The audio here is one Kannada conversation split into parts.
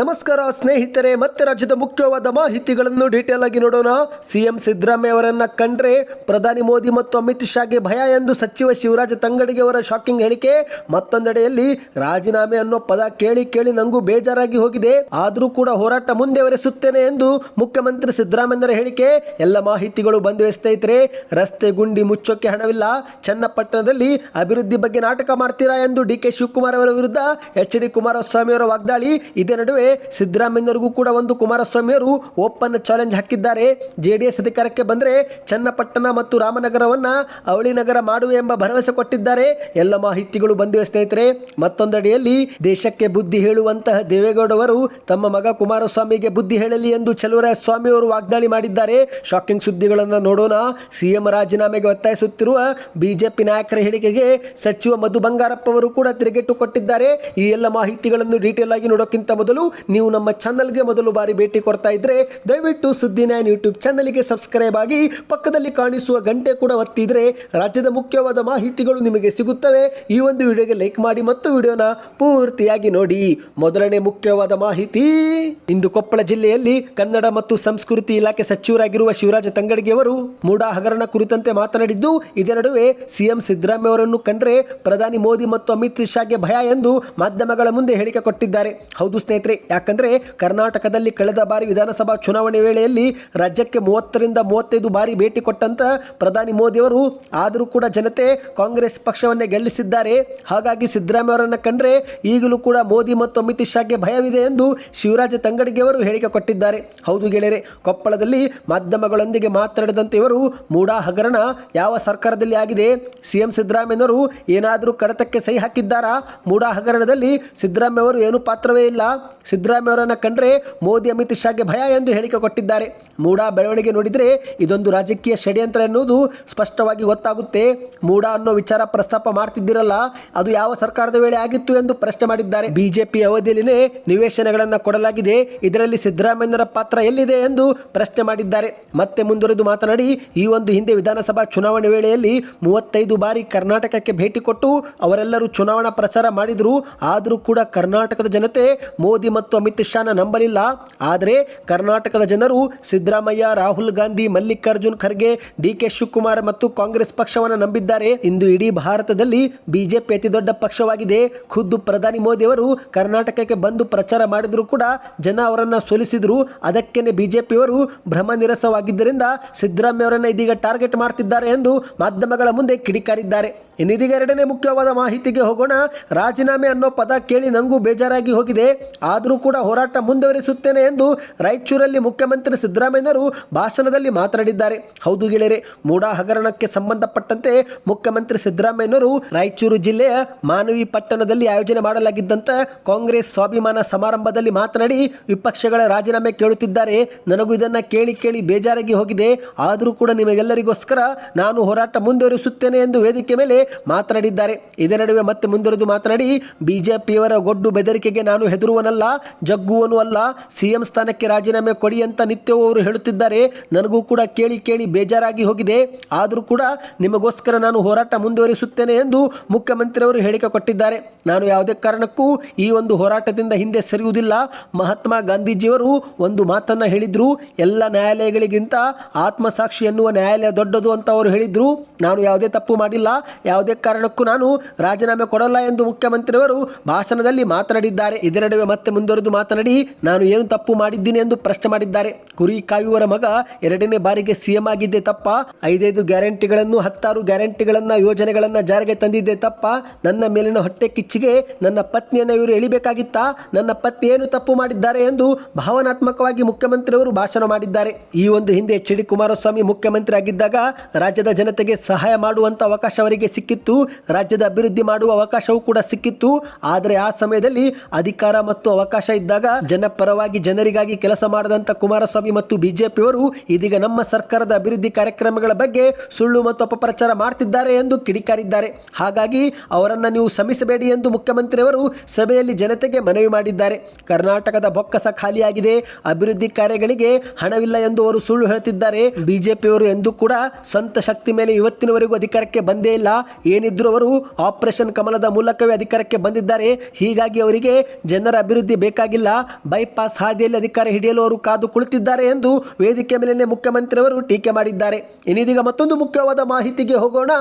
ನಮಸ್ಕಾರ ಸ್ನೇಹಿತರೆ, ಮತ್ತೆ ರಾಜ್ಯದ ಮುಖ್ಯವಾದ ಮಾಹಿತಿಗಳನ್ನು ಡೀಟೇಲ್ ಆಗಿ ನೋಡೋಣ. ಸಿಎಂ ಸಿದ್ದರಾಮಯ್ಯ ಅವರನ್ನ ಕಂಡ್ರೆ ಪ್ರಧಾನಿ ಮೋದಿ ಮತ್ತು ಅಮಿತ್ ಶಾಗೆ ಭಯ ಎಂದು ಸಚಿವ ಶಿವರಾಜ ತಂಗಡಿಗೆ ಅವರ ಶಾಕಿಂಗ್ ಹೇಳಿಕೆ. ಮತ್ತೊಂದೆಡೆಯಲ್ಲಿ ರಾಜೀನಾಮೆ ಅನ್ನೋ ಪದ ಕೇಳಿ ಕೇಳಿ ನಂಗೂ ಬೇಜಾರಾಗಿ ಹೋಗಿದೆ. ಆದರೂ ಕೂಡ ಹೋರಾಟ ಮುಂದೆ ವರೆಸುತ್ತೇನೆ ಎಂದು ಮುಖ್ಯಮಂತ್ರಿ ಸಿದ್ದರಾಮಯ್ಯರ ಹೇಳಿಕೆ. ಎಲ್ಲ ಮಾಹಿತಿಗಳು ಬಂದಿವೆ ಸ್ನೇಹಿತರೆ. ರಸ್ತೆ ಗುಂಡಿ ಮುಚ್ಚೋಕೆ ಹಣವಿಲ್ಲ. ಚನ್ನಪಟ್ಟಣದಲ್ಲಿ ಅಭಿವೃದ್ಧಿ ಬಗ್ಗೆ ನಾಟಕ ಮಾಡ್ತೀರಾ ಎಂದು ಡಿ ಕೆ ಶಿವಕುಮಾರ್ ಅವರ ವಿರುದ್ಧ ಎಚ್ ಡಿ ಕುಮಾರಸ್ವಾಮಿ ಅವರ ವಾಗ್ದಾಳಿ. ಇದೇ ನಡುವೆ ಸಿದ್ದರಾಮಯ್ಯನವರಿಗೂ ಕೂಡ ಒಂದು ಕುಮಾರಸ್ವಾಮಿ ಅವರು ಓಪನ್ ಚಾಲೆಂಜ್ ಹಾಕಿದ್ದಾರೆ. ಜೆಡಿಎಸ್ ಅಧಿಕಾರಕ್ಕೆ ಬಂದರೆ ಚನ್ನಪಟ್ಟಣ ಮತ್ತು ರಾಮನಗರವನ್ನ ಅವಳಿ ನಗರ ಮಾಡುವೆ ಎಂಬ ಭರವಸೆ ಕೊಟ್ಟಿದ್ದಾರೆ. ಎಲ್ಲ ಮಾಹಿತಿಗಳು ಬಂದಿವೆ ಸ್ನೇಹಿತರೆ. ಮತ್ತೊಂದಡಿಯಲ್ಲಿ ದೇಶಕ್ಕೆ ಬುದ್ಧಿ ಹೇಳುವಂತಹ ದೇವೇಗೌಡವರು ತಮ್ಮ ಮಗ ಕುಮಾರಸ್ವಾಮಿಗೆ ಬುದ್ಧಿ ಹೇಳಲಿ ಎಂದು ಚಲುವರಾಯ ಸ್ವಾಮಿ ಅವರು ವಾಗ್ದಾಳಿ ಮಾಡಿದ್ದಾರೆ. ಶಾಕಿಂಗ್ ಸುದ್ದಿಗಳನ್ನು ನೋಡೋಣ. ಸಿಎಂ ರಾಜೀನಾಮೆಗೆ ಒತ್ತಾಯಿಸುತ್ತಿರುವ ಬಿಜೆಪಿ ನಾಯಕರ ಹೇಳಿಕೆಗೆ ಸಚಿವ ಮಧು ಬಂಗಾರಪ್ಪ ಅವರು ಕೂಡ ತಿರುಗೇಟು ಕೊಟ್ಟಿದ್ದಾರೆ. ಈ ಎಲ್ಲ ಮಾಹಿತಿಗಳನ್ನು ಡೀಟೇಲ್ ಆಗಿ ನೋಡೋಕ್ಕಿಂತ ಮೊದಲು ನೀವು ನಮ್ಮ ಚಾನಲ್ಗೆ ಮೊದಲು ಬಾರಿ ಭೇಟಿ ಕೊಡ್ತಾ ಇದ್ರೆ ದಯವಿಟ್ಟು ಸುದ್ದಿ ನ್ಯಾನ್ ಯೂಟ್ಯೂಬ್ ಚಾನಲ್ಗೆ ಸಬ್ಸ್ಕ್ರೈಬ್ ಆಗಿ ಪಕ್ಕದಲ್ಲಿ ಕಾಣಿಸುವ ಗಂಟೆ ಕೂಡ ಒತ್ತಿದ್ರೆ ರಾಜ್ಯದ ಮುಖ್ಯವಾದ ಮಾಹಿತಿಗಳು ನಿಮಗೆ ಸಿಗುತ್ತವೆ. ಈ ಒಂದು ವಿಡಿಯೋಗೆ ಲೈಕ್ ಮಾಡಿ ಮತ್ತು ವಿಡಿಯೋನ ಪೂರ್ತಿಯಾಗಿ ನೋಡಿ. ಮೊದಲನೇ ಮುಖ್ಯವಾದ ಮಾಹಿತಿ, ಇಂದು ಕೊಪ್ಪಳ ಜಿಲ್ಲೆಯಲ್ಲಿ ಕನ್ನಡ ಮತ್ತು ಸಂಸ್ಕೃತಿ ಇಲಾಖೆ ಸಚಿವರಾಗಿರುವ ಶಿವರಾಜ ತಂಗಡಿಗೆ ಅವರು ಮೂಡಾ ಹಗರಣ ಕುರಿತಂತೆ ಮಾತನಾಡಿದ್ದು, ಇದೇ ನಡುವೆ ಸಿಎಂ ಸಿದ್ದರಾಮಯ್ಯ ಅವರನ್ನು ಕಂಡ್ರೆ ಪ್ರಧಾನಿ ಮೋದಿ ಮತ್ತು ಅಮಿತ್ ಶಾಗೆ ಭಯ ಎಂದು ಮಾಧ್ಯಮಗಳ ಮುಂದೆ ಹೇಳಿಕೆ ಕೊಟ್ಟಿದ್ದಾರೆ. ಹೌದು ಸ್ನೇಹಿತರೆ ಯಾಕಂದ್ರೆ ಕರ್ನಾಟಕದಲ್ಲಿ ಕಳೆದ ಬಾರಿ ವಿಧಾನಸಭಾ ಚುನಾವಣೆ ವೇಳೆಯಲ್ಲಿ ರಾಜ್ಯಕ್ಕೆ ಮೂವತ್ತರಿಂದ ಮೂವತ್ತೈದು ಬಾರಿ ಭೇಟಿ ಕೊಟ್ಟಂತ ಪ್ರಧಾನಿ ಮೋದಿಯವರು ಆದರೂ ಕೂಡ ಜನತೆ ಕಾಂಗ್ರೆಸ್ ಪಕ್ಷವನ್ನೇ ಗೆಲ್ಲಿಸಿದ್ದಾರೆ. ಹಾಗಾಗಿ ಸಿದ್ದರಾಮಯ್ಯ ಅವರನ್ನು ಕಂಡ್ರೆ ಈಗಲೂ ಕೂಡ ಮೋದಿ ಮತ್ತು ಅಮಿತ್ ಶಾಗೆ ಭಯವಿದೆ ಎಂದು ಶಿವರಾಜ ತಂಗಡಿಗೆಯವರು ಹೇಳಿಕೆ ಕೊಟ್ಟಿದ್ದಾರೆ. ಹೌದು ಗೆಳೆಯರೆ, ಕೊಪ್ಪಳದಲ್ಲಿ ಮಾಧ್ಯಮಗಳೊಂದಿಗೆ ಮಾತನಾಡಿದಂತೆ ಇವರು ಮೂಡಾ ಹಗರಣ ಯಾವ ಸರ್ಕಾರದಲ್ಲಿ ಆಗಿದೆ? ಸಿಎಂ ಸಿದ್ದರಾಮಯ್ಯನವರು ಏನಾದರೂ ಕಡತಕ್ಕೆ ಸಹಿ ಹಾಕಿದ್ದಾರಾ? ಮೂಡಾ ಹಗರಣದಲ್ಲಿ ಸಿದ್ದರಾಮಯ್ಯವರು ಏನು ಪಾತ್ರವೇ ಇಲ್ಲ? ಸಿದ್ದರಾಮಯ್ಯ ಅವರನ್ನು ಕಂಡ್ರೆ ಮೋದಿ ಅಮಿತ್ ಶಾಗೆ ಭಯ ಎಂದು ಹೇಳಿಕೆ ಕೊಟ್ಟಿದ್ದಾರೆ. ಮೂಡಾ ಬೆಳವಣಿಗೆ ನೋಡಿದರೆ ಇದೊಂದು ರಾಜಕೀಯ ಷಡ್ಯಂತ್ರ ಎನ್ನುವುದು ಸ್ಪಷ್ಟವಾಗಿ ಗೊತ್ತಾಗುತ್ತೆ. ಮೂಡಾ ಅನ್ನೋ ವಿಚಾರ ಪ್ರಸ್ತಾಪ ಮಾಡ್ತಿದ್ದಿರಲ್ಲ, ಅದು ಯಾವ ಸರ್ಕಾರದ ವೇಳೆ ಆಗಿತ್ತು ಎಂದು ಪ್ರಶ್ನೆ ಮಾಡಿದ್ದಾರೆ. ಬಿಜೆಪಿ ಅವಧಿಯಲ್ಲಿನೇ ನಿವೇಶನಗಳನ್ನು ಕೊಡಲಾಗಿದೆ. ಇದರಲ್ಲಿ ಸಿದ್ದರಾಮಯ್ಯರ ಪಾತ್ರ ಎಲ್ಲಿದೆ ಎಂದು ಪ್ರಶ್ನೆ ಮಾಡಿದ್ದಾರೆ. ಮತ್ತೆ ಮುಂದುವರೆದು ಮಾತನಾಡಿ, ಈ ಒಂದು ಹಿಂದೆ ವಿಧಾನಸಭಾ ಚುನಾವಣೆ ವೇಳೆಯಲ್ಲಿ ಮೂವತ್ತೈದು ಬಾರಿ ಕರ್ನಾಟಕಕ್ಕೆ ಭೇಟಿ ಕೊಟ್ಟು ಅವರೆಲ್ಲರೂ ಚುನಾವಣಾ ಪ್ರಚಾರ ಮಾಡಿದರು. ಆದರೂ ಕೂಡ ಕರ್ನಾಟಕದ ಜನತೆ ಮೋದಿ ಮತ್ತು ಅಮಿತ್ ಶಾನ ನಂಬಲಿಲ್ಲ. ಆದರೆ ಕರ್ನಾಟಕದ ಜನರು ಸಿದ್ದರಾಮಯ್ಯ, ರಾಹುಲ್ ಗಾಂಧಿ, ಮಲ್ಲಿಕಾರ್ಜುನ್ ಖರ್ಗೆ, ಡಿ ಕೆ ಶಿವಕುಮಾರ್ ಮತ್ತು ಕಾಂಗ್ರೆಸ್ ಪಕ್ಷವನ್ನು ನಂಬಿದ್ದಾರೆ. ಇಂದು ಇಡೀ ಭಾರತದಲ್ಲಿ ಬಿಜೆಪಿ ಅತಿ ದೊಡ್ಡ ಪಕ್ಷವಾಗಿದೆ. ಖುದ್ದು ಪ್ರಧಾನಿ ಮೋದಿ ಅವರು ಕರ್ನಾಟಕಕ್ಕೆ ಬಂದು ಪ್ರಚಾರ ಮಾಡಿದರೂ ಕೂಡ ಜನ ಅವರನ್ನು ಸೋಲಿಸಿದ್ರು. ಅದಕ್ಕೇನೆ ಬಿಜೆಪಿಯವರು ಭ್ರಮ ನಿರಸವಾಗಿದ್ದರಿಂದ ಸಿದ್ದರಾಮಯ್ಯ ಅವರನ್ನು ಇದೀಗ ಟಾರ್ಗೆಟ್ ಮಾಡ್ತಿದ್ದಾರೆ ಎಂದು ಮಾಧ್ಯಮಗಳ ಮುಂದೆ ಕಿಡಿಕಾರಿದ್ದಾರೆ. ಇನ್ನಿದೀಗ ಎರಡನೇ ಮುಖ್ಯವಾದ ಮಾಹಿತಿಗೆ ಹೋಗೋಣ. ರಾಜೀನಾಮೆ ಅನ್ನೋ ಪದ ಕೇಳಿ ನಂಗೂ ಬೇಜಾರಾಗಿ ಹೋಗಿದೆ. ಆದರೂ ಕೂಡ ಹೋರಾಟ ಮುಂದುವರಿಸುತ್ತೇನೆ ಎಂದು ರಾಯಚೂರಲ್ಲಿ ಮುಖ್ಯಮಂತ್ರಿ ಸಿದ್ದರಾಮಯ್ಯರು ಭಾಷಣದಲ್ಲಿ ಮಾತನಾಡಿದ್ದಾರೆ. ಹೌದು ಗೆಳೆಯರೆ, ಮೂಡಾ ಹಗರಣಕ್ಕೆ ಸಂಬಂಧಪಟ್ಟಂತೆ ಮುಖ್ಯಮಂತ್ರಿ ಸಿದ್ದರಾಮಯ್ಯನವರು ರಾಯಚೂರು ಜಿಲ್ಲೆಯ ಮಾನವಿ ಪಟ್ಟಣದಲ್ಲಿ ಆಯೋಜನೆ ಮಾಡಲಾಗಿದ್ದಂಥ ಕಾಂಗ್ರೆಸ್ ಸ್ವಾಭಿಮಾನ ಸಮಾರಂಭದಲ್ಲಿ ಮಾತನಾಡಿ ವಿಪಕ್ಷಗಳ ರಾಜೀನಾಮೆ ಕೇಳುತ್ತಿದ್ದಾರೆ. ನನಗೂ ಇದನ್ನು ಕೇಳಿ ಕೇಳಿ ಬೇಜಾರಾಗಿ ಹೋಗಿದೆ. ಆದರೂ ಕೂಡ ನಿಮಗೆಲ್ಲರಿಗೋಸ್ಕರ ನಾನು ಹೋರಾಟ ಮುಂದುವರಿಸುತ್ತೇನೆ ಎಂದು ವೇದಿಕೆ ಮೇಲೆ ಮಾತನಾಡಿದ್ದಾರೆ. ಇದೇ ನಡುವೆ ಮತ್ತೆ ಮುಂದುವರೆದು ಮಾತನಾಡಿ, ಬಿಜೆಪಿಯವರ ಗೊಡ್ಡು ಬೆದರಿಕೆಗೆ ನಾನು ಹೆದರುವನಲ್ಲ. ಜಗ್ಗುವನು ಅಲ್ಲ. ಸಿಎಂ ಸ್ಥಾನಕ್ಕೆ ರಾಜೀನಾಮೆ ಕೊಡಿ ಅಂತ ನಿತ್ಯವೂ ಅವರು ಹೇಳುತ್ತಿದ್ದಾರೆ. ನನಗೂ ಕೂಡ ಕೇಳಿ ಕೇಳಿ ಬೇಜಾರಾಗಿ ಹೋಗಿದೆ. ಆದರೂ ಕೂಡ ನಿಮಗೋಸ್ಕರ ನಾನು ಹೋರಾಟ ಮುಂದುವರಿಸುತ್ತೇನೆ ಎಂದು ಮುಖ್ಯಮಂತ್ರಿಯವರು ಹೇಳಿಕೆ ಕೊಟ್ಟಿದ್ದಾರೆ. ನಾನು ಯಾವುದೇ ಕಾರಣಕ್ಕೂ ಈ ಒಂದು ಹೋರಾಟದಿಂದ ಹಿಂದೆ ಸರಿಯುವುದಿಲ್ಲ. ಮಹಾತ್ಮ ಗಾಂಧೀಜಿಯವರು ಒಂದು ಮಾತನ್ನು ಹೇಳಿದರು. ಎಲ್ಲ ನ್ಯಾಯಾಲಯಗಳಿಗಿಂತ ಆತ್ಮಸಾಕ್ಷಿ ಎನ್ನುವ ನ್ಯಾಯಾಲಯ ದೊಡ್ಡದು ಅಂತ ಅವರು ಹೇಳಿದರು. ನಾನು ಯಾವುದೇ ತಪ್ಪು ಮಾಡಿಲ್ಲ. ಯಾವುದೇ ಕಾರಣಕ್ಕೂ ನಾನು ರಾಜೀನಾಮೆ ಕೊಡಲ್ಲ ಎಂದು ಮುಖ್ಯಮಂತ್ರಿಯವರು ಭಾಷಣದಲ್ಲಿ ಮಾತನಾಡಿದ್ದಾರೆ. ಇದರ ನಡುವೆ ಮತ್ತೆ ಮುಂದುವರೆದು ಮಾತನಾಡಿ, ನಾನು ಏನು ತಪ್ಪು ಮಾಡಿದ್ದೀನಿ ಎಂದು ಪ್ರಶ್ನೆ ಮಾಡಿದ್ದಾರೆ. ಕುರಿ ಕಾಯುವರ ಮಗ ಎರಡನೇ ಬಾರಿಗೆ ಸಿಎಂ ಆಗಿದ್ದೆ ತಪ್ಪ. ಐದೈದು ಗ್ಯಾರಂಟಿಗಳನ್ನು, ಹತ್ತಾರು ಗ್ಯಾರಂಟಿಗಳನ್ನ, ಯೋಜನೆಗಳನ್ನ ಜಾರಿಗೆ ತಂದಿದ್ದೆ ತಪ್ಪ. ನನ್ನ ಮೇಲಿನ ಹೊಟ್ಟೆ ಕಿಚ್ಚಿಗೆ ನನ್ನ ಪತ್ನಿಯನ್ನು ಇವರು ಎಳಿಬೇಕಾಗಿತ್ತಾ? ನನ್ನ ಪತ್ನಿ ಏನು ತಪ್ಪು ಮಾಡಿದ್ದಾರೆ ಎಂದು ಭಾವನಾತ್ಮಕವಾಗಿ ಮುಖ್ಯಮಂತ್ರಿಯವರು ಭಾಷಣ ಮಾಡಿದ್ದಾರೆ. ಈ ಒಂದು ಹಿಂದೆ ಎಚ್ ಡಿ ಕುಮಾರಸ್ವಾಮಿ ಮುಖ್ಯಮಂತ್ರಿ ಆಗಿದ್ದಾಗ ರಾಜ್ಯದ ಜನತೆಗೆ ಸಹಾಯ ಮಾಡುವಂತ ಅವಕಾಶ ಅವರಿಗೆ ಸಿಕ್ಕಿತ್ತು. ರಾಜ್ಯದ ಅಭಿವೃದ್ಧಿ ಮಾಡುವ ಅವಕಾಶವೂ ಕೂಡ ಸಿಕ್ಕಿತ್ತು. ಆದರೆ ಆ ಸಮಯದಲ್ಲಿ ಅಧಿಕಾರ ಮತ್ತು ಅವಕಾಶ ಇದ್ದಾಗ ಜನಪರವಾಗಿ ಜನರಿಗಾಗಿ ಕೆಲಸ ಮಾಡದಂತ ಕುಮಾರಸ್ವಾಮಿ ಮತ್ತು ಬಿಜೆಪಿಯವರು ಇದೀಗ ನಮ್ಮ ಸರ್ಕಾರದ ಅಭಿವೃದ್ಧಿ ಕಾರ್ಯಕ್ರಮಗಳ ಬಗ್ಗೆ ಸುಳ್ಳು ಮತ್ತು ಅಪಪ್ರಚಾರ ಮಾಡ್ತಿದ್ದಾರೆ ಎಂದು ಕಿಡಿಕಾರಿದ್ದಾರೆ. ಹಾಗಾಗಿ ಅವರನ್ನು ನೀವು ಶ್ರಮಿಸಬೇಡಿ ಎಂದು ಮುಖ್ಯಮಂತ್ರಿಯವರು ಸಭೆಯಲ್ಲಿ ಜನತೆಗೆ ಮನವಿ ಮಾಡಿದ್ದಾರೆ. ಕರ್ನಾಟಕದ ಬೊಕ್ಕಸ ಖಾಲಿಯಾಗಿದೆ. ಅಭಿವೃದ್ಧಿ ಕಾರ್ಯಗಳಿಗೆ ಹಣವಿಲ್ಲ ಎಂದು ಅವರು ಸುಳ್ಳು ಹೇಳುತ್ತಿದ್ದಾರೆ. ಬಿಜೆಪಿಯವರು ಎಂದು ಕೂಡ ಸ್ವಂತ ಶಕ್ತಿ ಮೇಲೆ ಇವತ್ತಿನವರೆಗೂ ಅಧಿಕಾರಕ್ಕೆ ಬಂದೇ ಇಲ್ಲ. ಏನಿದ್ರು ಅವರು ಆಪರೇಷನ್ ಕಮಲದ ಮೂಲಕವೇ ಅಧಿಕಾರಕ್ಕೆ ಬಂದಿದ್ದಾರೆ. ಹೀಗಾಗಿ ಅವರಿಗೆ ಜನರ ಅಭಿವೃದ್ಧಿ ಬೇಕಾಗಿಲ್ಲ ಬೈಪಾಸ್ ಹಾದಿಯಲ್ಲಿ ಅಧಿಕಾರ ಹಿಡಿಯಲು ಅವರು ಕಾದು ಕುಳಿತಿದ್ದಾರೆ ಎಂದು ವೇದಿಕೆ ಮೇಲೆ ಮುಖ್ಯಮಂತ್ರಿಯವರು ಟೀಕೆ ಮಾಡಿದ್ದಾರೆ. ಇನ್ನಿದೀಗ ಮತ್ತೊಂದು ಮುಖ್ಯವಾದ ಮಾಹಿತಿಗೆ ಹೋಗೋಣ.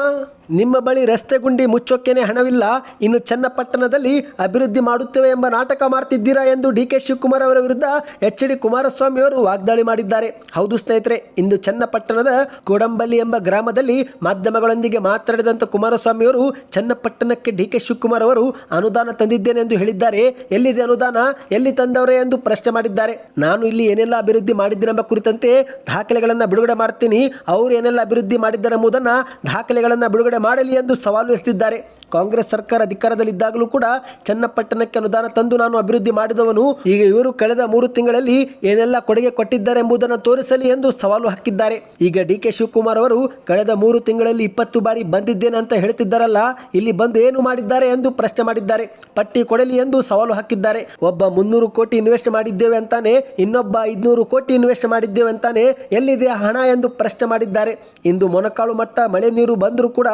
ನಿಮ್ಮ ಬಳಿ ರಸ್ತೆ ಗುಂಡಿ ಮುಚ್ಚೋಕ್ಕೇನೆ ಹಣವಿಲ್ಲ, ಇನ್ನು ಚನ್ನಪಟ್ಟಣದಲ್ಲಿ ಅಭಿವೃದ್ಧಿ ಮಾಡುತ್ತೇವೆ ಎಂಬ ನಾಟಕ ಮಾಡ್ತಿದ್ದೀರಾ ಎಂದು ಡಿ ಕೆ ಶಿವಕುಮಾರ್ ಅವರ ವಿರುದ್ಧ ಎಚ್ ಡಿ ಕುಮಾರಸ್ವಾಮಿ ಅವರು ವಾಗ್ದಾಳಿ ಮಾಡಿದ್ದಾರೆ. ಹೌದು ಸ್ನೇಹಿತರೆ, ಇಂದು ಚನ್ನಪಟ್ಟಣದ ಕೋಡಂಬಲ್ಲಿ ಎಂಬ ಗ್ರಾಮದಲ್ಲಿ ಮಾಧ್ಯಮಗಳೊಂದಿಗೆ ಮಾತನಾಡಿದಂಥ ಕುಮಾರಸ್ವಾಮಿ ಅವರು ಚನ್ನಪಟ್ಟಣಕ್ಕೆ ಡಿ ಕೆ ಶಿವಕುಮಾರ್ ಅವರು ಅನುದಾನ ತಂದಿದ್ದೇನೆ ಎಂದು ಹೇಳಿದ್ದಾರೆ. ಎಲ್ಲಿದೆ ಅನುದಾನ? ಎಲ್ಲಿ ತಂದವರೇ ಎಂದು ಪ್ರಶ್ನೆ ಮಾಡಿದ್ದಾರೆ. ನಾನು ಇಲ್ಲಿ ಏನೆಲ್ಲ ಅಭಿವೃದ್ಧಿ ಮಾಡಿದ್ದೀನೆಂಬ ಕುರಿತಂತೆ ದಾಖಲೆಗಳನ್ನು ಬಿಡುಗಡೆ ಮಾಡ್ತೀನಿ. ಅವರು ಏನೆಲ್ಲ ಅಭಿವೃದ್ಧಿ ಮಾಡಿದ್ದಾರೆ ಎಂಬುದನ್ನು ದಾಖಲೆಗಳನ್ನು ಬಿಡುಗಡೆ ಮಾಡಲಿ ಎಂದು ಸವಾಲು ಎಸೆದಿದ್ದಾರೆ. ಕಾಂಗ್ರೆಸ್ ಸರ್ಕಾರ ಅಧಿಕಾರದಲ್ಲಿದ್ದಾಗಲೂ ಕೂಡ ಚನ್ನಪಟ್ಟಣಕ್ಕೆ ಅನುದಾನ ತಂದು ನಾನು ಅಭಿವೃದ್ಧಿ ಮಾಡಿದವನು. ಈಗ ಇವರು ಕಳೆದ ಮೂರು ತಿಂಗಳಲ್ಲಿ ಏನೆಲ್ಲ ಕೊಡುಗೆ ಕೊಟ್ಟಿದ್ದಾರೆ ಎಂಬುದನ್ನು ತೋರಿಸಲಿ ಎಂದು ಸವಾಲು ಹಾಕಿದ್ದಾರೆ. ಈಗ ಡಿ ಕೆ ಶಿವಕುಮಾರ್ ಅವರು ಕಳೆದ ಮೂರು ತಿಂಗಳಲ್ಲಿ ಇಪ್ಪತ್ತು ಬಾರಿ ಬಂದಿದ್ದೇನೆ ಅಂತ ಹೇಳ್ತಿದ್ದಾರಲ್ಲ, ಇಲ್ಲಿ ಬಂದು ಏನು ಮಾಡಿದ್ದಾರೆ ಎಂದು ಪ್ರಶ್ನೆ ಮಾಡಿದ್ದಾರೆ. ಪಟ್ಟಿ ಕೊಡಲಿ ಎಂದು ಸವಾಲು ಹಾಕಿದ್ದಾರೆ. ಒಬ್ಬ ಮುನ್ನೂರು ಕೋಟಿ ಇನ್ವೆಸ್ಟ್ ಮಾಡಿದ್ದೇವೆ ಅಂತಾನೆ, ಇನ್ನೊಬ್ಬ ಐದುನೂರು ಕೋಟಿ ಇನ್ವೆಸ್ಟ್ ಮಾಡಿದ್ದೇವೆ ಅಂತಾನೆ ಎಲ್ಲಿದೆ ಹಣ ಎಂದು ಪ್ರಶ್ನೆ ಮಾಡಿದ್ದಾರೆ. ಇಂದು ಮೊಣಕಾಳು ಮಟ್ಟ, ಮಳೆ ನೀರು ಬಂದರೂ ಕೂಡ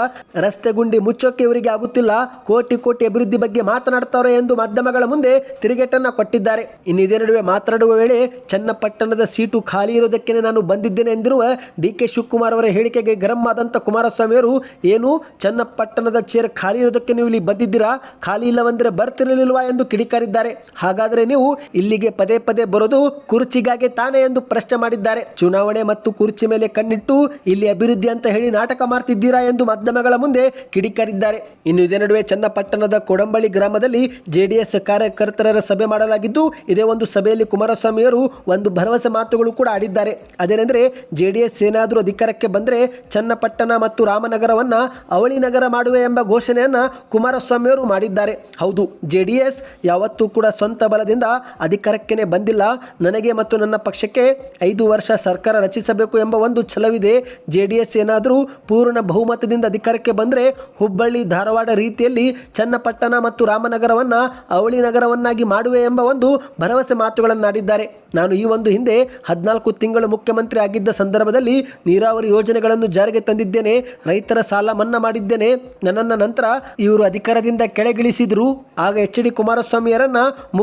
ರಸ್ತೆ ಗುಂಡಿ ಮುಚ್ಚೋಕೆ ಇವರಿಗೆ ಆಗುತ್ತಿಲ್ಲ. ಕೋಟಿ ಕೋಟಿ ಅಭಿವೃದ್ಧಿ ಬಗ್ಗೆ ಮಾತನಾಡ್ತಾರೆ ಎಂದು ಮಾಧ್ಯಮಗಳ ಮುಂದೆ ತಿರುಗೇಟನ್ನ ಕೊಟ್ಟಿದ್ದಾರೆ. ಇನ್ನು ಇದೇ ನಡುವೆ ಮಾತನಾಡುವ ವೇಳೆ ಚನ್ನಪಟ್ಟಣದ ಸೀಟು ಖಾಲಿ ಇರೋದಕ್ಕೆ ನಾನು ಬಂದಿದ್ದೇನೆ ಎಂದಿರುವ ಡಿ ಕೆ ಶಿವಕುಮಾರ್ ಅವರ ಹೇಳಿಕೆಗೆ ಗರಂ ಆದಂಥ ಕುಮಾರಸ್ವಾಮಿ ಅವರು ಏನು ಚನ್ನಪಟ್ಟಣದ ಚೇರ್ ಖಾಲಿ ಇರೋದಕ್ಕೆ ನೀವು ಇಲ್ಲಿ ಬಂದಿದ್ದೀರಾ? ಖಾಲಿ ಇಲ್ಲವೆಂದರೆ ಬರ್ತಿರಲಿಲ್ವಾ ಎಂದು ಕಿಡಿಕಾರಿದ್ದಾರೆ. ಹಾಗಾದರೆ ನೀವು ಇಲ್ಲಿಗೆ ಪದೇ ಪದೇ ಬರೋದು ಕುರ್ಚಿಗಾಗಿ ತಾನೇ ಎಂದು ಪ್ರಶ್ನೆ ಮಾಡಿದ್ದಾರೆ. ಚುನಾವಣೆ ಮತ್ತು ಕುರ್ಚಿ ಮೇಲೆ ಕಣ್ಣಿಟ್ಟು ಇಲ್ಲಿ ಅಭಿವೃದ್ಧಿ ಅಂತ ಹೇಳಿ ನಾಟಕ ಮಾಡ್ತಿದ್ದೀರಾ ಎಂದು ಮಾಧ್ಯಮಗಳ ಮುಂದೆ ಕಿಡಿಕಾರಿದ್ದಾರೆ. ಇನ್ನು ಇದೇ ನಡುವೆ ಚನ್ನಪಟ್ಟಣದ ಕೊಡಂಬಳಿ ಗ್ರಾಮದಲ್ಲಿ ಜೆಡಿಎಸ್ ಕಾರ್ಯಕರ್ತರ ಸಭೆ ಮಾಡಲಾಗಿದ್ದು, ಇದೇ ಒಂದು ಸಭೆಯಲ್ಲಿ ಕುಮಾರಸ್ವಾಮಿಯವರು ಒಂದು ಭರವಸೆ ಮಾತುಗಳು ಕೂಡ ಆಡಿದ್ದಾರೆ. ಅದೇನೆಂದರೆ, ಜೆಡಿಎಸ್ ಏನಾದರೂ ಅಧಿಕಾರಕ್ಕೆ ಬಂದರೆ ಚನ್ನಪಟ್ಟಣ ಮತ್ತು ರಾಮನಗರವನ್ನ ಅವಳಿ ನಗರ ಮಾಡುವೆ ಎಂಬ ಘೋಷಣೆಯನ್ನ ಕುಮಾರಸ್ವಾಮಿಯವರು ಮಾಡಿದ್ದಾರೆ. ಹೌದು, ಜೆಡಿಎಸ್ ಯಾವತ್ತೂ ಕೂಡ ಸ್ವಂತ ಬಲದಿಂದ ಅಧಿಕಾರಕ್ಕೇನೆ ಬಂದಿಲ್ಲ. ನನಗೆ ಮತ್ತು ನನ್ನ ಪಕ್ಷಕ್ಕೆ ಐದು ವರ್ಷ ಸರ್ಕಾರ ರಚಿಸಬೇಕು ಎಂಬ ಒಂದು ಛಲವಿದೆ. ಜೆ ಡಿ ಎಸ್ ಏನಾದರೂ ಪೂರ್ಣ ಬಹುಮತದಿಂದ ಅಧಿಕಾರಕ್ಕೆ ಬಂದರೆ ಹುಬ್ಬಳ್ಳಿ, ಧಾರವಾಡ ರೀತಿಯಲ್ಲಿ ಚನ್ನಪಟ್ಟಣ ಮತ್ತು ರಾಮನಗರವನ್ನು ಅವಳಿ ನಗರವನ್ನಾಗಿ ಮಾಡುವೆ ಎಂಬ ಒಂದು ಭರವಸೆ ಮಾತುಗಳನ್ನಾಡಿದ್ದಾರೆ. ನಾನು ಈ ಒಂದು ಹಿಂದೆ ಹದಿನಾಲ್ಕು ತಿಂಗಳು ಮುಖ್ಯಮಂತ್ರಿ ಆಗಿದ್ದ ಸಂದರ್ಭದಲ್ಲಿ ನೀರಾವರಿ ಯೋಜನೆಗಳನ್ನು ಜಾರಿಗೆ ತಂದಿದ್ದೇನೆ. ರೈತರ ಸಾಲ ಮನ್ನಾ ಮಾಡಿದ್ದೇನೆ. ನನ್ನನ್ನು ನಂತರ ಇವರು ಅಧಿಕಾರದಿಂದ ಕೆಳಗಿಳಿಸಿದರು. ಆಗ ಎಚ್ ಡಿ ಕುಮಾರಸ್ವಾಮಿಯರನ್ನ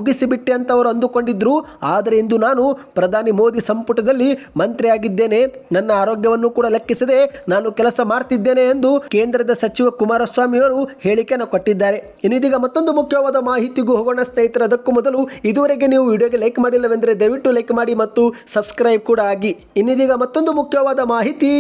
ಮುಗಿಸಿಬಿಟ್ಟೆ ಅಂತ ಅವರು ಅಂದುಕೊಂಡಿದ್ದರು ಆದರೆ ಇಂದು ನಾನು ಪ್ರಧಾನಿ ಮೋದಿ ಸಂಪುಟದಲ್ಲಿ ಮಂತ್ರಿಯಾಗಿದ್ದೇನೆ. ನನ್ನ ಆರೋಗ್ಯವನ್ನು ಕೂಡ ಲೆಕ್ಕಿಸದೆ ನಾನು ಕೆಲಸ ಮಾಡ್ತಿದ್ದೇನೆ ಎಂದು ಕೇಂದ್ರದ ಸಚಿವ ಕುಮಾರಸ್ವಾಮಿ ಅವರು ಹೇಳಿಕೆಯನ್ನು ಕೊಟ್ಟಿದ್ದಾರೆ. ಇನ್ನಿದೀಗ ಮತ್ತೊಂದು ಮುಖ್ಯವಾದ ಮಾಹಿತಿಗೂ ಹೋಗೋಣ ಸ್ನೇಹಿತರೆ. ಅದಕ್ಕೂ ಮೊದಲು ಇದುವರೆಗೆ ನೀವು ವಿಡಿಯೋಗೆ ಲೈಕ್ ಮಾಡಿಲ್ಲವೆಂದರೆ ದಯವಿಟ್ಟು ಲೈಕ್ ಮಾಡಿ ಮತ್ತು ಸಬ್ಸ್ಕ್ರೈಬ್ ಕೂಡ ಆಗಿ. ಇನ್ನಿದೀಗ ಮತ್ತೊಂದು ಮುಖ್ಯವಾದ ಮಾಹಿತಿ.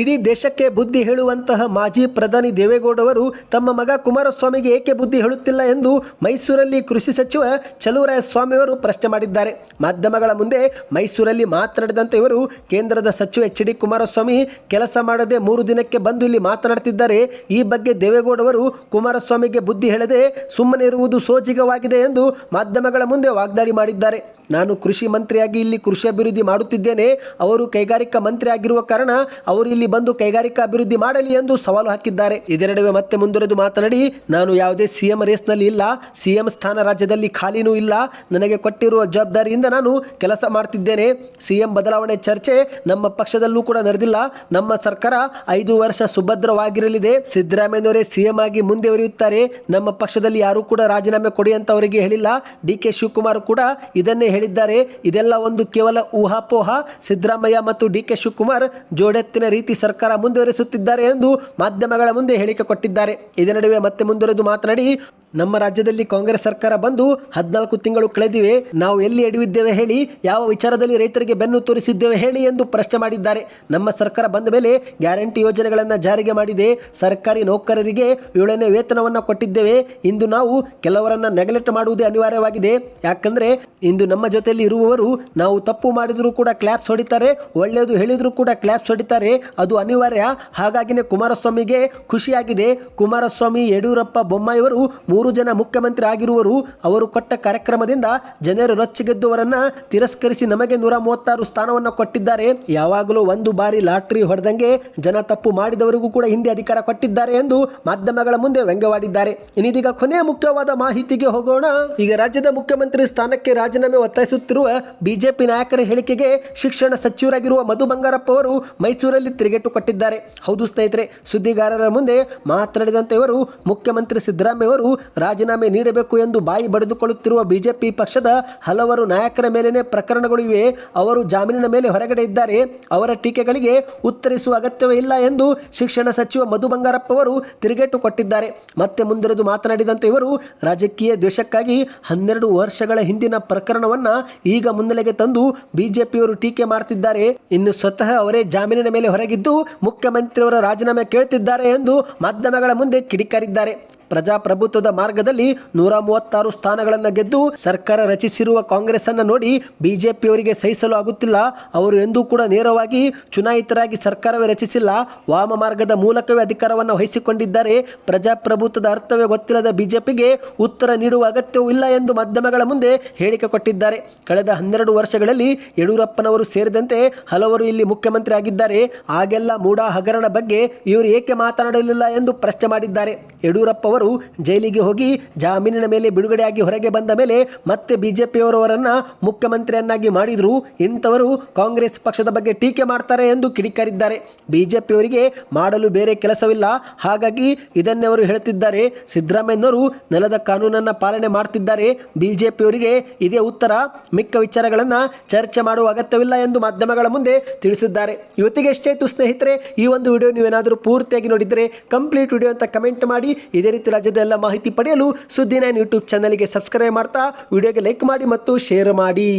ಇಡೀ ದೇಶಕ್ಕೆ ಬುದ್ಧಿ ಹೇಳುವಂತಹ ಮಾಜಿ ಪ್ರಧಾನಿ ದೇವೇಗೌಡ ಅವರು ತಮ್ಮ ಮಗ ಕುಮಾರಸ್ವಾಮಿಗೆ ಏಕೆ ಬುದ್ಧಿ ಹೇಳುತ್ತಿಲ್ಲ ಎಂದು ಮೈಸೂರಲ್ಲಿ ಕೃಷಿ ಸಚಿವ ಚಲುವರಾಯ ಸ್ವಾಮಿಯವರು ಪ್ರಶ್ನೆ ಮಾಡಿದ್ದಾರೆ. ಮಾಧ್ಯಮಗಳ ಮುಂದೆ ಮೈಸೂರಲ್ಲಿ ಮಾತನಾಡಿದಂತೆ ಇವರು ಕೇಂದ್ರದ ಸಚಿವ ಎಚ್ ಡಿ ಕುಮಾರಸ್ವಾಮಿ ಕೆಲಸ ಮಾಡದೆ ಮೂರು ದಿನಕ್ಕೆ ಬಂದು ಇಲ್ಲಿ ಮಾತನಾಡುತ್ತಿದ್ದಾರೆ. ಈ ಬಗ್ಗೆ ದೇವೇಗೌಡವರು ಕುಮಾರಸ್ವಾಮಿಗೆ ಬುದ್ಧಿ ಹೇಳದೆ ಸುಮ್ಮನೆ ಇರುವುದು ಸೋಜಿಗವಾಗಿದೆ ಎಂದು ಮಾಧ್ಯಮಗಳ ಮುಂದೆ ವಾಗ್ದಾಳಿ ಮಾಡಿದ್ದಾರೆ. ನಾನು ಕೃಷಿ ಮಂತ್ರಿಯಾಗಿ ಇಲ್ಲಿ ಕೃಷಿ ಅಭಿವೃದ್ಧಿ ಮಾಡುತ್ತಿದ್ದೇನೆ. ಅವರು ಕೈಗಾರಿಕಾ ಮಂತ್ರಿ ಆಗಿರುವ ಕಾರಣ ಅವರು ಇಲ್ಲಿ ಬಂದು ಕೈಗಾರಿಕಾ ಅಭಿವೃದ್ಧಿ ಮಾಡಲಿ ಎಂದು ಸವಾಲು ಹಾಕಿದ್ದಾರೆ. ಇದರ ನಡುವೆ ಮತ್ತೆ ಮುಂದುವರೆದು ಮಾತನಾಡಿ, ನಾನು ಯಾವುದೇ ಸಿಎಂ ರೇಸ್ನಲ್ಲಿ ಇಲ್ಲ. ಸಿಎಂ ಸ್ಥಾನ ರಾಜ್ಯದಲ್ಲಿ ಖಾಲಿನೂ ಇಲ್ಲ. ನನಗೆ ಕೊಟ್ಟಿರುವ ಜವಾಬ್ದಾರಿಯಿಂದ ನಾನು ಕೆಲಸ ಮಾಡ್ತಿದ್ದೇನೆ. ಸಿಎಂ ಬದಲಾವಣೆ ಚರ್ಚೆ ನಮ್ಮ ಪಕ್ಷದಲ್ಲೂ ಕೂಡ ನಡೆದಿಲ್ಲ. ನಮ್ಮ ಸರ್ಕಾರ ಐದು ವರ್ಷ ಸುಭದ್ರವಾಗಿರಲಿದೆ. ಸಿದ್ದರಾಮಯ್ಯನವರೇ ಸಿಎಂ ಆಗಿ ಮುಂದುವರಿಯುತ್ತಾರೆ ನಮ್ಮ ಪಕ್ಷದಲ್ಲಿ ಯಾರೂ ಕೂಡ ರಾಜೀನಾಮೆ ಕೊಡಿ ಅಂತ ಅವರಿಗೆ ಹೇಳಿಲ್ಲ. ಡಿ ಕೆ ಶಿವಕುಮಾರ್ ಕೂಡ ಇದನ್ನೇ ಹೇಳಿದ್ದಾರೆ. ಇದೆಲ್ಲ ಒಂದು ಕೇವಲ ಊಹಾಪೋಹ. ಸಿದ್ದರಾಮಯ್ಯ ಮತ್ತು ಡಿ ಕೆ ಶಿವಕುಮಾರ್ ಜೋಡೆತ್ತಿನ ರೀತಿ ಸರ್ಕಾರ ಮುಂದುವರಿಸುತ್ತಿದ್ದಾರೆ ಎಂದು ಮಾಧ್ಯಮಗಳ ಮುಂದೆ ಹೇಳಿಕೆ ಕೊಟ್ಟಿದ್ದಾರೆ. ಇದೇ ನಡುವೆ ಮತ್ತೆ ಮುಂದುವರೆದು ಮಾತನಾಡಿ ನಮ್ಮ ರಾಜ್ಯದಲ್ಲಿ ಕಾಂಗ್ರೆಸ್ ಸರ್ಕಾರ ಬಂದು ಹದಿನಾಲ್ಕು ತಿಂಗಳು ಕಳೆದಿವೆ. ನಾವು ಎಲ್ಲಿ ಎಡವಿದ್ದೇವೆ ಹೇಳಿ, ಯಾವ ವಿಚಾರದಲ್ಲಿ ರೈತರಿಗೆ ಬೆನ್ನು ತೋರಿಸಿದ್ದೇವೆ ಹೇಳಿ ಎಂದು ಪ್ರಶ್ನೆ ಮಾಡಿದ್ದಾರೆ. ನಮ್ಮ ಸರ್ಕಾರ ಬಂದ ಮೇಲೆ ಗ್ಯಾರಂಟಿ ಯೋಜನೆಗಳನ್ನು ಜಾರಿಗೆ ಮಾಡಿದೆ. ಸರ್ಕಾರಿ ನೌಕರರಿಗೆ ಏಳನೇ ವೇತನವನ್ನು ಕೊಟ್ಟಿದ್ದೇವೆ. ಇಂದು ನಾವು ಕೆಲವರನ್ನ ನೆಗ್ಲೆಕ್ಟ್ ಮಾಡುವುದೇ ಅನಿವಾರ್ಯವಾಗಿದೆ. ಯಾಕಂದ್ರೆ ಇಂದು ನಮ್ಮ ಜೊತೆಯಲ್ಲಿ ಇರುವವರು ನಾವು ತಪ್ಪು ಮಾಡಿದರೂ ಕೂಡ ಕ್ಲಾಪ್ಸ್ ಹೊಡಿತಾರೆ, ಒಳ್ಳೆಯದು ಹೇಳಿದರೂ ಕೂಡ ಕ್ಲಾಪ್ಸ್ ಹೊಡಿತಾರೆ. ಅದು ಅನಿವಾರ್ಯ. ಹಾಗಾಗಿನೇ ಕುಮಾರಸ್ವಾಮಿಗೆ ಖುಷಿಯಾಗಿದೆ. ಕುಮಾರಸ್ವಾಮಿ ಯಡಿಯೂರಪ್ಪ ಬೊಮ್ಮಾಯಿಯವರು ಮೂರು ಜನ ಮುಖ್ಯಮಂತ್ರಿ ಆಗಿರುವರು ಅವರು ಕೊಟ್ಟ ಕಾರ್ಯಕ್ರಮದಿಂದ ಜನರು ರೊಚ್ಚಿಗೆದ್ದುವರನ್ನ ತಿರಸ್ಕರಿಸಿ ನಮಗೆ ನೂರ ಮೂವತ್ತಾರು ಸ್ಥಾನವನ್ನು ಕೊಟ್ಟಿದ್ದಾರೆ. ಯಾವಾಗಲೂ ಒಂದು ಬಾರಿ ಲಾಟ್ರಿ ಹೊಡೆದಂಗೆ ಜನ ತಪ್ಪು ಮಾಡಿದವರಿಗೂ ಕೂಡ ಹಿಂದೆ ಅಧಿಕಾರ ಕೊಟ್ಟಿದ್ದಾರೆ ಎಂದು ಮಾಧ್ಯಮಗಳ ಮುಂದೆ ವ್ಯಂಗ್ಯವಾಡಿದ್ದಾರೆ. ಇನ್ನಿದೀಗ ಕೊನೆಯ ಮುಖ್ಯವಾದ ಮಾಹಿತಿಗೆ ಹೋಗೋಣ. ಈಗ ರಾಜ್ಯದ ಮುಖ್ಯಮಂತ್ರಿ ಸ್ಥಾನಕ್ಕೆ ರಾಜೀನಾಮೆ ಒತ್ತಾಯಿಸುತ್ತಿರುವ ಬಿಜೆಪಿ ನಾಯಕರ ಹೇಳಿಕೆಗೆ ಶಿಕ್ಷಣ ಸಚಿವರಾಗಿರುವ ಮಧು ಬಂಗಾರಪ್ಪ ಅವರು ಮೈಸೂರಲ್ಲಿ ತಿರುಗೇಟು ಕೊಟ್ಟಿದ್ದಾರೆ. ಹೌದು ಸ್ನೇಹಿತರೆ, ಸುದ್ದಿಗಾರರ ಮುಂದೆ ಮಾತನಾಡಿದಂತೆ ಇವರು ಮುಖ್ಯಮಂತ್ರಿ ಸಿದ್ದರಾಮಯ್ಯ ಅವರು ರಾಜೀನಾಮೆ ನೀಡಬೇಕು ಎಂದು ಬಾಯಿ ಬಡಿದುಕೊಳ್ಳುತ್ತಿರುವ ಬಿಜೆಪಿ ಪಕ್ಷದ ಹಲವರು ನಾಯಕರ ಮೇಲೇನೆ ಪ್ರಕರಣಗಳು ಇವೆ. ಅವರು ಜಾಮೀನಿನ ಮೇಲೆ ಹೊರಗಡೆ ಇದ್ದಾರೆ. ಅವರ ಟೀಕೆಗಳಿಗೆ ಉತ್ತರಿಸುವ ಅಗತ್ಯವೇ ಇಲ್ಲ ಎಂದು ಶಿಕ್ಷಣ ಸಚಿವ ಮಧು ಬಂಗಾರಪ್ಪ ಅವರು ತಿರುಗೇಟು ಕೊಟ್ಟಿದ್ದಾರೆ. ಮತ್ತೆ ಮುಂದಿರಿದು ಮಾತನಾಡಿದಂತೆ ಇವರು ರಾಜಕೀಯ ದ್ವೇಷಕ್ಕಾಗಿ ಹನ್ನೆರಡು ವರ್ಷಗಳ ಹಿಂದಿನ ಪ್ರಕರಣವನ್ನ ಈಗ ಮುನ್ನೆಲೆಗೆ ತಂದು ಬಿಜೆಪಿಯವರು ಟೀಕೆ ಮಾಡ್ತಿದ್ದಾರೆ. ಇನ್ನು ಸ್ವತಃ ಅವರೇ ಜಾಮೀನಿನ ಮೇಲೆ ಹೊರಗಿದ್ದು ಮುಖ್ಯಮಂತ್ರಿಯವರ ರಾಜೀನಾಮೆ ಕೇಳುತ್ತಿದ್ದಾರೆ ಎಂದು ಮಾಧ್ಯಮಗಳ ಮುಂದೆ ಕಿಡಿಕಾರಿದ್ದಾರೆ. ಪ್ರಜಾಪ್ರಭುತ್ವದ ಮಾರ್ಗದಲ್ಲಿ ನೂರ ಮೂವತ್ತಾರು ಸ್ಥಾನಗಳನ್ನು ಗೆದ್ದು ಸರ್ಕಾರ ರಚಿಸಿರುವ ಕಾಂಗ್ರೆಸ್ ಅನ್ನು ನೋಡಿ ಬಿಜೆಪಿಯವರಿಗೆ ಸಹಿಸಲು ಆಗುತ್ತಿಲ್ಲ. ಅವರು ಎಂದೂ ಕೂಡ ನೇರವಾಗಿ ಚುನಾಯಿತರಾಗಿ ಸರ್ಕಾರವೇ ರಚಿಸಿಲ್ಲ. ವಾಮ ಮಾರ್ಗದ ಮೂಲಕವೇ ಅಧಿಕಾರವನ್ನು ವಹಿಸಿಕೊಂಡಿದ್ದಾರೆ. ಪ್ರಜಾಪ್ರಭುತ್ವದ ಅರ್ಥವೇ ಗೊತ್ತಿಲ್ಲದ ಬಿಜೆಪಿಗೆ ಉತ್ತರ ನೀಡುವ ಅಗತ್ಯವೂ ಇಲ್ಲ ಎಂದು ಮಾಧ್ಯಮಗಳ ಮುಂದೆ ಹೇಳಿಕೆ ಕೊಟ್ಟಿದ್ದಾರೆ. ಕಳೆದ ಹನ್ನೆರಡು ವರ್ಷಗಳಲ್ಲಿ ಯಡಿಯೂರಪ್ಪನವರು ಸೇರಿದಂತೆ ಹಲವರು ಇಲ್ಲಿ ಮುಖ್ಯಮಂತ್ರಿ ಆಗಿದ್ದಾರೆ. ಆಗೆಲ್ಲ ಮೂಡಾ ಹಗರಣ ಬಗ್ಗೆ ಇವರು ಏಕೆ ಮಾತನಾಡಲಿಲ್ಲ ಎಂದು ಪ್ರಶ್ನೆ ಮಾಡಿದ್ದಾರೆ. ಯಡಿಯೂರಪ್ಪ ಅವರು ಜೈಲಿಗೆ ಹೋಗಿ ಜಾಮೀನಿನ ಮೇಲೆ ಬಿಡುಗಡೆಯಾಗಿ ಹೊರಗೆ ಬಂದ ಮೇಲೆ ಮತ್ತೆ ಬಿಜೆಪಿಯವರವರನ್ನು ಮುಖ್ಯಮಂತ್ರಿಯನ್ನಾಗಿ ಮಾಡಿದ್ರು. ಇಂಥವರು ಕಾಂಗ್ರೆಸ್ ಪಕ್ಷದ ಬಗ್ಗೆ ಟೀಕೆ ಮಾಡ್ತಾರೆ ಎಂದು ಕಿಡಿಕಾರಿದ್ದಾರೆ. ಬಿಜೆಪಿಯವರಿಗೆ ಮಾಡಲು ಬೇರೆ ಕೆಲಸವಿಲ್ಲ. ಹಾಗಾಗಿ ಇದನ್ನೇ ಅವರು ಹೇಳ್ತಿದ್ದಾರೆ. ಸಿದ್ದರಾಮಯ್ಯನವರು ನೆಲದ ಕಾನೂನನ್ನು ಪಾಲನೆ ಮಾಡ್ತಿದ್ದಾರೆ. ಬಿಜೆಪಿಯವರಿಗೆ ಇದೇ ಉತ್ತರ. ಮಿಕ್ಕ ವಿಚಾರಗಳನ್ನು ಚರ್ಚೆ ಮಾಡುವ ಅಗತ್ಯವಿಲ್ಲ ಎಂದು ಮಾಧ್ಯಮಗಳ ಮುಂದೆ ತಿಳಿಸಿದ್ದಾರೆ. ಇವತ್ತಿಗೆ ಎಷ್ಟೇ ಸ್ನೇಹಿತರೆ. ಈ ಒಂದು ವಿಡಿಯೋ ನೀವೇನಾದರೂ ಪೂರ್ತಿಯಾಗಿ ನೋಡಿದರೆ ಕಂಪ್ಲೀಟ್ ವಿಡಿಯೋ ಅಂತ ಕಮೆಂಟ್ ಮಾಡಿ. ಇದೇ ರೀತಿ ರಾಜ್ಯದ ಎಲ್ಲ ಮಾಹಿತಿ ಪಡೆಯಲು ಸುದ್ದಿ ನೈನ್ ಯೂಟ್ಯೂಬ್ ಚಾನಲ್ಗೆ ಸಬ್ಸ್ಕ್ರೈಬ್ ಮಾಡ್ತಾ, ವಿಡಿಯೋಗೆ ಲೈಕ್ ಮಾಡಿ ಮತ್ತು ಶೇರ್ ಮಾಡಿ.